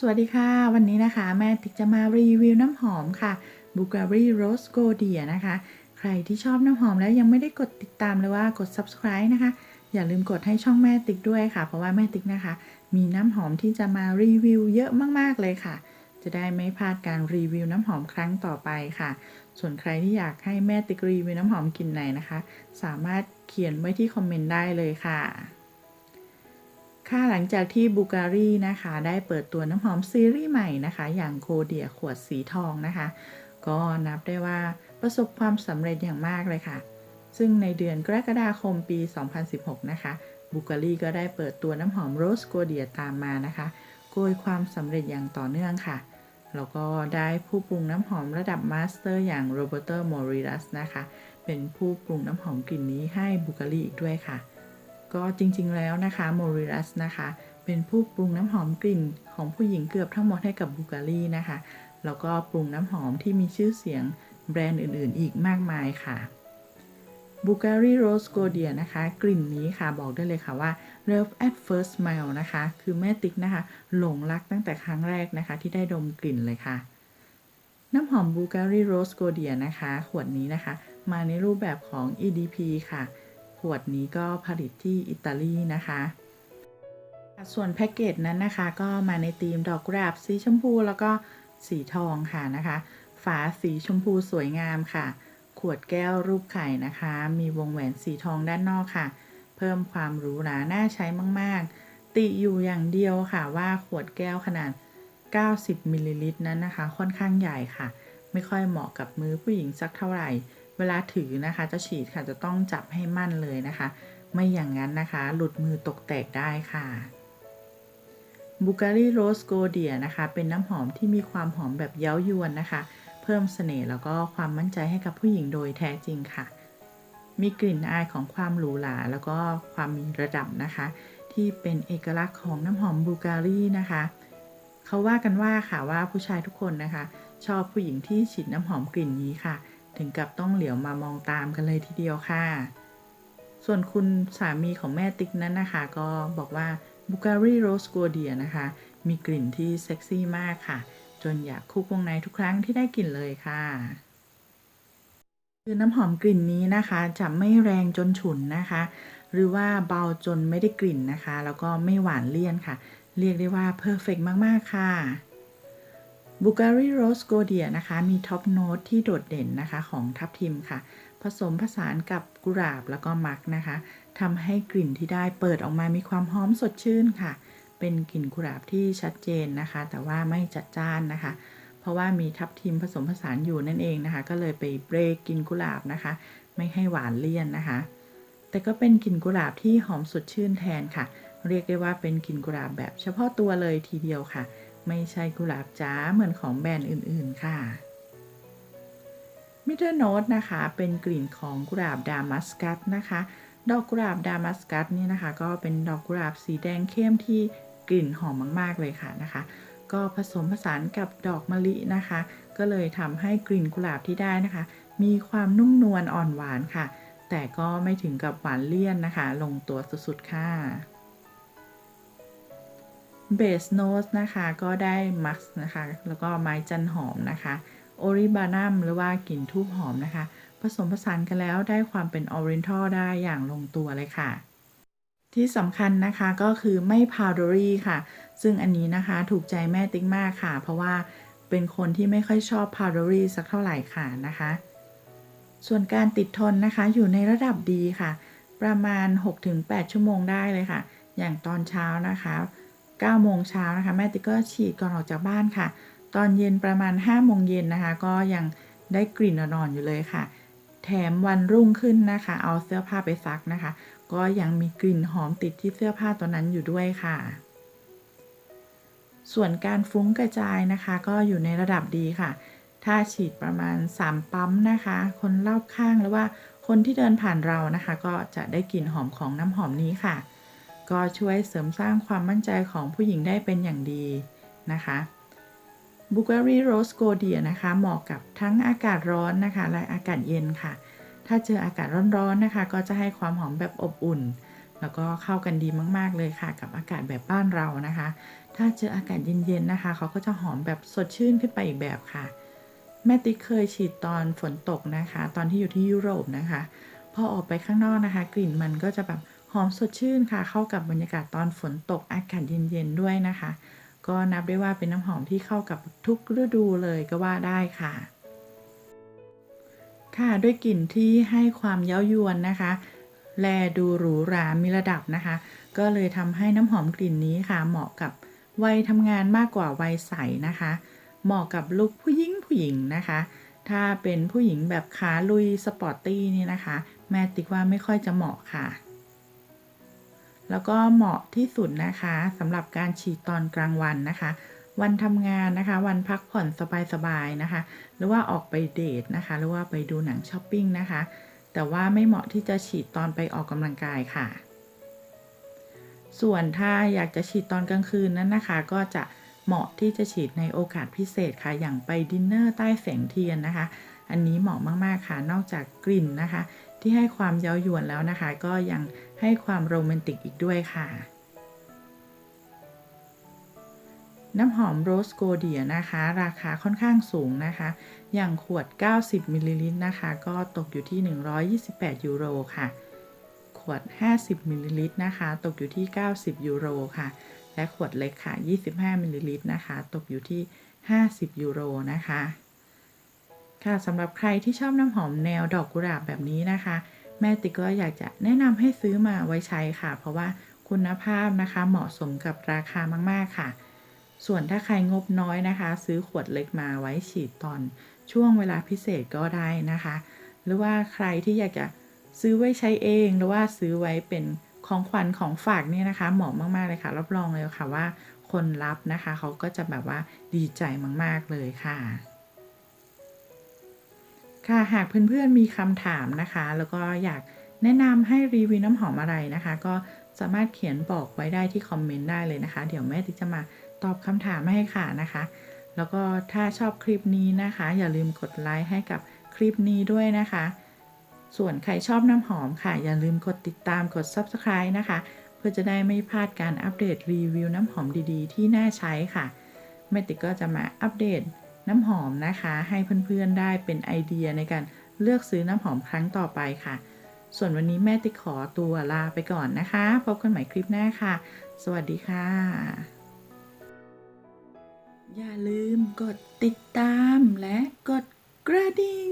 สวัสดีค่ะ วันนี้นะคะ แม่ติ๊กจะมารีวิวน้ำหอมค่ะ b u g a r i Rose g o d i a นะคะ ใครที่ชอบน้ำหอมแล้วยังไม่ได้กดติดตามหรือว่ากด subscribe นะคะ อย่าลืมกดให้ช่องแม่ติ๊กด้วยค่ะ เพราะว่าแม่ติ๊กนะคะ มีน้ำหอมที่จะมารีวิวเยอะมากๆเลยค่ะ จะได้ไม่พลาดการรีวิวน้ำหอมครั้งต่อไปค่ะ ส่วนใครที่อยากให้แม่ติ๊กรีวิวน้ำหอมกลิ่นไหนนะคะ สามารถเขียนไว้ที่คอมเมนต์ได้เลยค่ะ ค่ะหลังจากที่บูการีนะคะได้เปิดตัวน้ำหอมซีรีส์ใหม่นะคะ อย่างโคเดียขวดสีทองนะคะ ก็นับได้ว่าประสบความสำเร็จอย่างมากเลยค่ะ ซึ่งในเดือนกรกฎาคมปี 2016 นะคะบูการีก็ได้เปิดตัวน้ำหอมโรสโกเดียตามมานะคะ โกยความสำเร็จอย่างต่อเนื่องค่ะ แล้วก็ได้ผู้ปรุงน้ำหอมระดับมาสเตอร์อย่างโรเบอร์โตโมริรัสนะคะ เป็นผู้ปรุงน้ำหอมกลิ่นนี้ให้บูการีอีกด้วยค่ะ ก็จริงๆแล้วนะคะโมริรัสนะคะ เป็นผู้ปรุงน้ำหอมกลิ่นของผู้หญิงเกือบทั้งหมดให้กับบูการีนะคะ แล้วก็ปรุงน้ำหอมที่มีชื่อเสียงแบรนด์อื่นๆ อีกมากมายค่ะ b u g a r i Rose g o d i a นะคะ กลิ่นนี้ค่ะบอกได้เลยค่ะว่า Love at First Smell นะคะ คือแม่ติ๊กนะคะ หลงรักตั้งแต่ครั้งแรกนะคะ ที่ได้ดมกลิ่นเลยค่ะ น้ำหอม b u g a r i Rose g o d i a นะคะ ขวดนี้นะคะ มาในรูปแบบของ EDP ค่ะ ขวดนี้ก็ผลิตที่อิตาลีนะคะ ส่วนแพ็กเกจนั้นนะคะ ก็มาในธีมดอกกุหลาบสีชมพูแล้วก็สีทองค่ะนะคะ ฝาสีชมพูสวยงามค่ะ ขวดแก้วรูปไข่นะคะ มีวงแหวนสีทองด้านนอกค่ะ เพิ่มความหรูหราน่าใช้มาก ๆ ติอยู่อย่างเดียวค่ะว่าขวดแก้วขนาด 90มิลลิลิตรนั้นนะคะ ค่อนข้างใหญ่ค่ะ ไม่ค่อยเหมาะกับมือผู้หญิงสักเท่าไหร่ เวลาถือนะคะจะฉีดค่ะจะต้องจับให้มั่นเลยนะคะ ไม่อย่างนั้นนะคะ หลุดมือตกแตกได้ค่ะบูการีโรสโกเดียนะคะ เป็นน้ำหอมที่มีความหอมแบบเย้ายวนนะคะ เพิ่มเสน่ห์แล้วก็ความมั่นใจให้กับผู้หญิงโดยแท้จริงค่ะ มีกลิ่นอายของความหรูหราแล้วก็ความมีระดับนะคะ ที่เป็นเอกลักษณ์ของน้ำหอมบูการีนะคะเขาว่ากันว่าค่ะว่าผู้ชายทุกคนนะคะ ชอบผู้หญิงที่ฉีดน้ำหอมกลิ่นนี้ค่ะ ถึงกับต้องเหลียวมามองตามกันเลยทีเดียวค่ะ ส่วนคุณสามีของแม่ติ๊กนั้นนะคะ ก็บอกว่า b u g a r i Rose g o d i a นะคะ มีกลิ่นที่เซ็กซี่มากค่ะ จนอยากคุกวงในทุกครั้งที่ได้กลิ่นเลยค่ะ คือน้ำหอมกลิ่นนี้นะคะจะไม่แรงจนฉุนนะคะ หรือว่าเบาจนไม่ได้กลิ่นนะคะ แล้วก็ไม่หวานเลี่ยนค่ะ เรียกได้ว่าเพอร์เฟกมาก ๆ ค่ะ b u g a r i Rose g o d i a นะคะ มีท็อปโน้ตที่โดดเด่นนะคะของทับทิมค่ะ ผสมผสานกับกุหลาบแล้วก็มักนะคะทำให้กลิ่นที่ได้เปิดออกมามีความหอมสดชื่นค่ะ เป็นกลิ่นกุหลาบที่ชัดเจนนะคะ แต่ว่าไม่จัดจ้านนะคะ เพราะว่ามีทับทิมผสมผสานอยู่นั่นเองนะคะ ก็เลยไปเบรกกลิ่นกุหลาบนะคะ ไม่ให้หวานเลี่ยนนะคะ แต่ก็เป็นกลิ่นกุหลาบที่หอมสดชื่นแทนค่ะ เรียกได้ว่าเป็นกลิ่นกุหลาบแบบเฉพาะตัวเลยทีเดียวค่ะ ไม่ใช่กุหลาบจ้าเหมือนของแบรนด์อื่นๆค่ะมิเตอร์โนตนะคะเป็นกลิ่นของกุหลาบดามัสกัสนะคะ ดอกกุหลาบดามัสกัสนี่นะคะ ก็เป็นดอกกุหลาบสีแดงเข้มที่กลิ่นหอมมากๆเลยค่ะนะคะ ก็ผสมผสานกับดอกมะลินะคะ ก็เลยทำให้กลิ่นกุหลาบที่ได้นะคะ มีความนุ่มนวลอ่อนหวานค่ะ แต่ก็ไม่ถึงกับหวานเลี่ยนนะคะ ลงตัวสุดๆค่ะ เบสโนสนะคะก็ได้มักนะคะ แล้วก็ไม้จันหอมนะคะโอริบานัมหรือว่ากลิ่นทูบหอมนะคะ ผสมผสานกันแล้วได้ความเป็นออริเอนทัลได้อย่างลงตัวเลยค่ะ ที่สำคัญนะคะก็คือไม่พาวเดอรี่ค่ะ ซึ่งอันนี้นะคะถูกใจแม่ติ๊กมากค่ะ เพราะว่าเป็นคนที่ไม่ค่อยชอบพาวเดอรี่สักเท่าไหร่ค่ะนะคะ ส่วนการติดทนนะคะอยู่ในระดับดีค่ะ ประมาณ 6-8 ชั่วโมงได้เลยค่ะ อย่างตอนเช้านะคะ 9โมงเช้านะคะแม่ติ๊กก็ฉีดก่อนออกจากบ้านค่ะ ตอนเย็นประมาณ5โมงเย็นนะคะ ก็ยังได้กลิ่นนอนอยู่เลยค่ะ แถมวันรุ่งขึ้นนะคะ เอาเสื้อผ้าไปซักนะคะ ก็ยังมีกลิ่นหอมติดที่เสื้อผ้าตัวนั้นอยู่ด้วยค่ะ ส่วนการฟุ้งกระจายนะคะ ก็อยู่ในระดับดีค่ะ ถ้าฉีดประมาณ 3 ปั๊มนะคะ คนรอบข้างหรือว่าคนที่เดินผ่านเรานะคะ ก็จะได้กลิ่นหอมของน้ำหอมนี้ค่ะ ก็ช่วยเสริมสร้างความมั่นใจของผู้หญิงได้เป็นอย่างดีนะคะบูการีโรสโกเดียนะคะเหมาะกับทั้งอากาศร้อนนะคะ และอากาศเย็นค่ะ ถ้าเจออากาศร้อนๆนะคะ ก็จะให้ความหอมแบบอบอุ่น แล้วก็เข้ากันดีมากๆเลยค่ะ กับอากาศแบบบ้านเรานะคะ ถ้าเจออากาศเย็นๆนะคะ เขาก็จะหอมแบบสดชื่นขึ้นไปอีกแบบค่ะ แม่ติ๊กเคยฉีดตอนฝนตกนะคะ ตอนที่อยู่ที่ยุโรปนะคะ พอออกไปข้างนอกนะคะ กลิ่นมันก็จะแบบ หอมสดชื่นค่ะ เข้ากับบรรยากาศตอนฝนตกอากาศเย็นๆด้วยนะคะ ก็นับได้ว่าเป็นน้ำหอมที่เข้ากับทุกฤดูเลยก็ว่าได้ค่ะ ค่ะด้วยกลิ่นที่ให้ความเย้ายวนนะคะ แลดูหรูหรา มีระดับนะคะ ก็เลยทำให้น้ำหอมกลิ่นนี้ค่ะเหมาะกับวัยทำงานมากกว่าวัยใสนะคะ เหมาะกับลุคผู้หญิงผู้หญิงนะคะ ถ้าเป็นผู้หญิงแบบขาลุยสปอร์ตตี้นี่นะคะ แม่ติ๊กว่าไม่ค่อยจะเหมาะค่ะ แล้วก็เหมาะที่สุดนะคะสำหรับการฉีดตอนกลางวันนะคะ วันทำงานนะคะ วันพักผ่อนสบายๆนะคะ หรือว่าออกไปเดทนะคะ หรือว่าไปดูหนังช้อปปิ้งนะคะ แต่ว่าไม่เหมาะที่จะฉีดตอนไปออกกำลังกายค่ะ ส่วนถ้าอยากจะฉีดตอนกลางคืนนั้นนะคะ ก็จะเหมาะที่จะฉีดในโอกาสพิเศษค่ะ อย่างไปดินเนอร์ใต้แสงเทียนนะคะ อันนี้เหมาะมากๆค่ะ นอกจากกลิ่นนะคะ ที่ให้ความเย้ายวนแล้วนะคะ ก็ยัง ให้ความโรแมนติกอีกด้วยค่ะ น้ำหอมโรสโกเดียนะคะ ราคาค่อนข้างสูงนะคะ อย่างขวด 90มิลลิลิตรนะคะ ก็ตกอยู่ที่ 128 ยูโรค่ะ ขวด 50มิลลิลิตรนะคะ ตกอยู่ที่ 90 ยูโรค่ะ และขวดเล็กค่ะ 25มิลลิลิตรนะคะ ตกอยู่ที่ 50 ยูโรนะคะค่ะสำหรับใครที่ชอบน้ำหอมแนวดอกกุหลาบแบบนี้นะคะ แม่ติ๊กก็อยากจะแนะนำให้ซื้อมาไว้ใช้ค่ะ เพราะว่าคุณภาพนะคะเหมาะสมกับราคามากๆค่ะ ส่วนถ้าใครงบน้อยนะคะ ซื้อขวดเล็กมาไว้ฉีดตอน ช่วงเวลาพิเศษก็ได้นะคะ หรือว่าใครที่อยากจะซื้อไว้ใช้เอง หรือว่าซื้อไว้เป็นของขวัญของฝากเนี่ยนะคะ เหมาะมากๆเลยค่ะ รับรองเลยค่ะว่าคนรับนะคะเขาก็จะแบบว่าดีใจมาก ๆ เลยค่ะ ค่ะหากเพื่อนๆมีคำถามนะคะ แล้วก็อยากแนะนำให้รีวิวน้ำหอมอะไรนะคะ ก็สามารถเขียนบอกไว้ได้ที่คอมเมนต์ได้เลยนะคะ เดี๋ยวแม่ติ๊กจะมาตอบคำถามให้ค่ะนะคะ แล้วก็ถ้าชอบคลิปนี้นะคะ อย่าลืมกดไลค์ให้กับคลิปนี้ด้วยนะคะ ส่วนใครชอบน้ำหอมค่ะ อย่าลืมกดติดตามกด Subscribe นะคะ เพื่อจะได้ไม่พลาดการอัปเดตรีวิวน้ำหอมดีๆ ที่น่าใช้ค่ะแม่ติ๊กก็จะมาอัปเดต น้ำหอมนะคะ ให้เพื่อนๆได้เป็นไอเดียในการเลือกซื้อน้ำหอมครั้งต่อไปค่ะ ส่วนวันนี้แม่ติขอตัวลาไปก่อนนะคะ พบกันใหม่คลิปหน้าค่ะ สวัสดีค่ะ อย่าลืมกดติดตามและกดกระดิ่ง